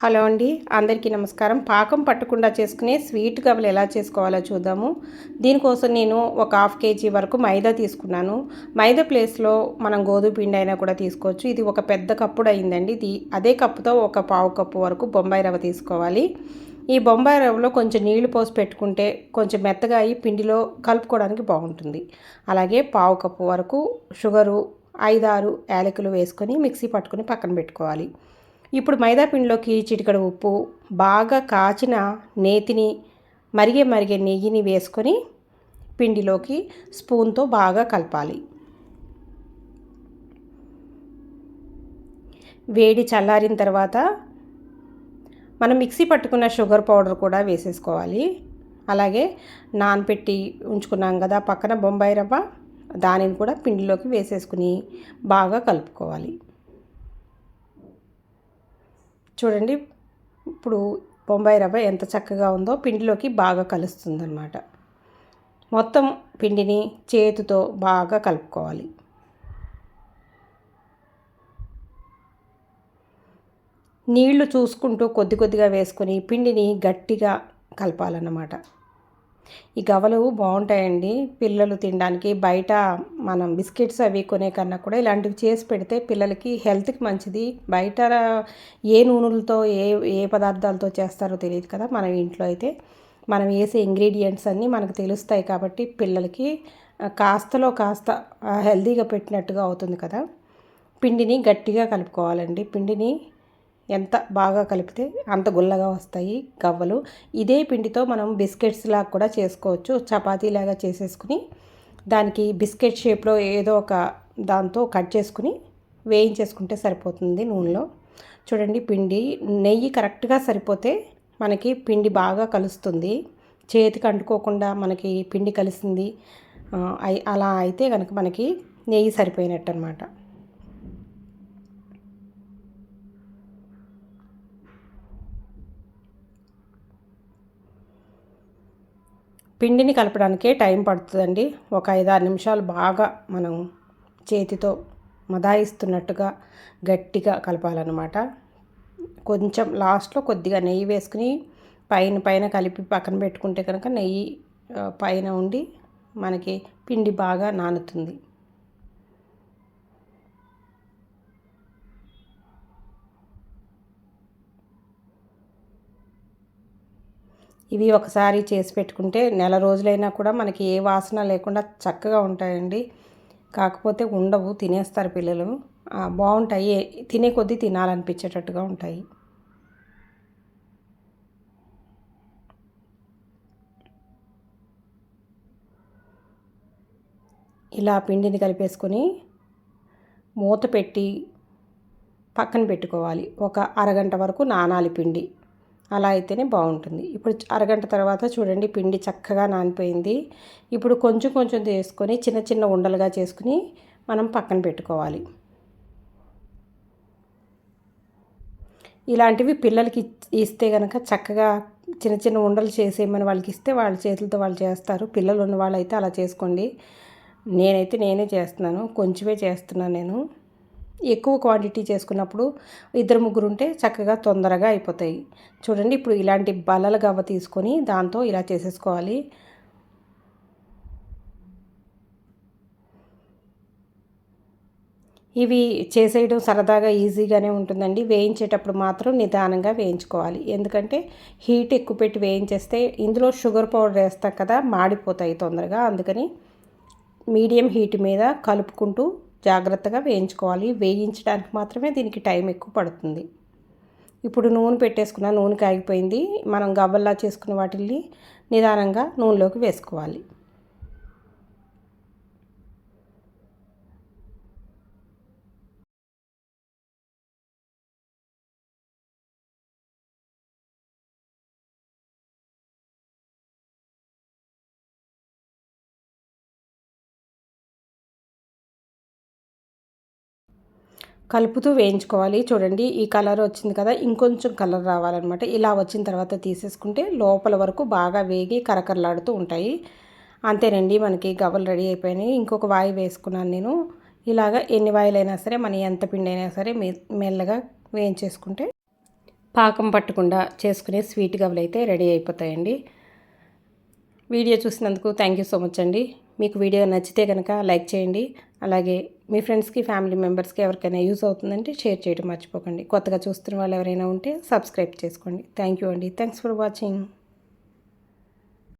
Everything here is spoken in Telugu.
హలో అండి అందరికీ నమస్కారం. పాకం పట్టకుండా చేసుకునే స్వీట్ గవ్వలు ఎలా చేసుకోవాలో చూద్దాము. దీనికోసం నేను ఒక హాఫ్ కేజీ వరకు మైదా తీసుకున్నాను. మైదా ప్లేస్లో మనం గోధుమ పిండి అయినా కూడా తీసుకోవచ్చు. ఇది ఒక పెద్ద కప్పుడు అయిందండి. ఇది అదే కప్పుతో ఒక పావు కప్పు వరకు బొంబాయి రవ్వ తీసుకోవాలి. ఈ బొంబాయి రవ్వలో కొంచెం నీళ్ళు పోసి పెట్టుకుంటే కొంచెం మెత్తగా అయ్యి పిండిలో కలుపుకోవడానికి బాగుంటుంది. అలాగే పావు కప్పు వరకు షుగరు ఐదారు యాలకులు వేసుకొని మిక్సీ పట్టుకొని పక్కన పెట్టుకోవాలి. ఇప్పుడు మైదాపిండిలోకి చిటికడ ఉప్పు బాగా కాచిన నేతిని మరిగే మరిగే నెయ్యిని వేసుకొని పిండిలోకి స్పూన్తో బాగా కలపాలి. వేడి చల్లారిన తర్వాత మనం మిక్సీ పట్టుకున్న షుగర్ పౌడర్ కూడా వేసేసుకోవాలి. అలాగే నానపెట్టి ఉంచుకున్నాం కదా పక్కన బొంబాయి రవ్వ దానిని కూడా పిండిలోకి వేసేసుకుని బాగా కలుపుకోవాలి. చూడండి ఇప్పుడు బొంబాయి రవ్వ ఎంత చక్కగా ఉందో పిండిలోకి బాగా కలుస్తుందన్నమాట. మొత్తం పిండిని చేతితో బాగా కలుపుకోవాలి. నీళ్ళు చూసుకుంటూ కొద్ది కొద్దిగా వేసుకొని పిండిని గట్టిగా కలపాలన్నమాట. ఈ గవలు బాగుంటాయండి. పిల్లలు తినడానికి బయట మనం బిస్కెట్స్ అవి కొనే కన్నా కూడా ఇలాంటివి చేసి పెడితే పిల్లలకి హెల్త్కి మంచిది. బయట ఏ నూనెలతో ఏ ఏ పదార్థాలతో చేస్తారో తెలియదు కదా మనం ఇంట్లో అయితే. మనం వేసే ఇంగ్రీడియంట్స్ అన్నీ మనకు తెలుస్తాయి కాబట్టి పిల్లలకి కాస్తలో కాస్త హెల్తీగా పెట్టినట్టుగా అవుతుంది కదా. పిండిని గట్టిగా కలుపుకోవాలండి. పిండిని ఎంత బాగా కలిపితే అంత గుల్లగా వస్తాయి గవ్వలు. ఇదే పిండితో మనం బిస్కెట్స్ లాగా కూడా చేసుకోవచ్చు. చపాతీలాగా చేసేసుకుని దానికి బిస్కెట్ షేప్లో ఏదో ఒక దాంతో కట్ చేసుకుని వేయించేసుకుంటే సరిపోతుంది నూనెలో. చూడండి పిండి నెయ్యి కరెక్ట్గా సరిపోతే మనకి పిండి బాగా కలుస్తుంది. చేతికి అంటుకోకుండా మనకి పిండి కలిసింది. అలా అయితే కనుక మనకి నెయ్యి సరిపోయినట్టు అనమాట పిండిని కలపడానికే టైం పడుతుందండి. ఒక ఐదారు నిమిషాలు బాగా మనం చేతితో మదాయిస్తున్నట్టుగా గట్టిగా కలపాలన్నమాట. కొంచెం లాస్ట్లో కొద్దిగా నెయ్యి వేసుకుని పైన పైన కలిపి పక్కన పెట్టుకుంటే కనుక నెయ్యి పైన ఉండి మనకి పిండి బాగా నానుతుంది. ఇవి ఒకసారి చేసి పెట్టుకుంటే నెల రోజులైనా కూడా మనకి ఏ వాసన లేకుండా చక్కగా ఉంటాయండి. కాకపోతే ఉండవు తినేస్తారు పిల్లలు. బాగుంటాయి. తినే కొద్దీ తినాలనిపించేటట్టుగా ఉంటాయి. ఇలా పిండిని కలిపేసుకొని మూత పెట్టి పక్కన పెట్టుకోవాలి. ఒక అరగంట వరకు నానాలి పిండి. అలా అయితేనే బాగుంటుంది. ఇప్పుడు అరగంట తర్వాత చూడండి పిండి చక్కగా నానిపోయింది. ఇప్పుడు కొంచెం కొంచెం చేసుకొని చిన్న చిన్న ఉండలుగా చేసుకుని మనం పక్కన పెట్టుకోవాలి. ఇలాంటివి పిల్లలకి ఇస్తే కనుక చక్కగా చిన్న చిన్న ఉండలు చేసేయమని వాళ్ళకి ఇస్తే వాళ్ళ చేతులతో వాళ్ళు చేస్తారు. పిల్లలు ఉన్న వాళ్ళు అయితే అలా చేసుకోండి. నేనైతే నేనే చేస్తున్నాను. కొంచెమే చేస్తున్నాను నేను. ఎక్కువ క్వాంటిటీ చేసుకున్నప్పుడు ఇద్దరు ముగ్గురు ఉంటే చక్కగా తొందరగా అయిపోతాయి. చూడండి ఇప్పుడు ఇలాంటి బలల గవ్వ తీసుకొని దాంతో ఇలా చేసేసుకోవాలి. ఇవి చేసేయడం సరదాగా ఈజీగానే ఉంటుందండి. వేయించేటప్పుడు మాత్రం నిదానంగా వేయించుకోవాలి. ఎందుకంటే హీట్ ఎక్కువ పెట్టి వేయించేస్తే ఇందులో షుగర్ పౌడర్ వేస్తాం కదా మాడిపోతాయి తొందరగా. అందుకని మీడియం హీట్ మీద కలుపుకుంటూ జాగ్రత్తగా వేయించుకోవాలి. వేయించడానికి మాత్రమే దీనికి టైం ఎక్కువ పడుతుంది. ఇప్పుడు నూనె పెట్టేసుకున్న నూనె కాగిపోయింది. మనం గవ్వల్లా చేసుకున్న వాటిని నిదానంగా నూనెలోకి వేసుకోవాలి. కలుపుతూ వేయించుకోవాలి. చూడండి ఈ కలర్ వచ్చింది కదా ఇంకొంచెం కలర్ రావాలన్నమాట. ఇలా వచ్చిన తర్వాత తీసేసుకుంటే లోపల వరకు బాగా వేగి కరకరలాడుతూ ఉంటాయి. అంతేనండి మనకి గవ్వలు రెడీ అయిపోయినాయి. ఇంకొక వాయి వేసుకున్నాను నేను. ఇలాగ ఎన్ని వాయిలైనా సరే మన ఎంత పిండి అయినా సరే మెల్లగా వేయించేసుకుంటే పాకం పట్టకుండా చేసుకునే స్వీట్ గవ్వలు అయితే రెడీ అయిపోతాయండి. వీడియో చూసినందుకు థ్యాంక్ యూ సో మచ్ అండి. మీకు వీడియో నచ్చితే కనుక లైక్ చేయండి. అలాగే మీ ఫ్రెండ్స్కి ఫ్యామిలీ మెంబర్స్కి ఎవరికైనా యూజ్ అవుతుందంటే షేర్ చేయడం మర్చిపోకండి. కొత్తగా చూస్తున్న వాళ్ళు ఎవరైనా ఉంటే సబ్స్క్రైబ్ చేసుకోండి. థ్యాంక్ యూ అండి. Thanks for watching.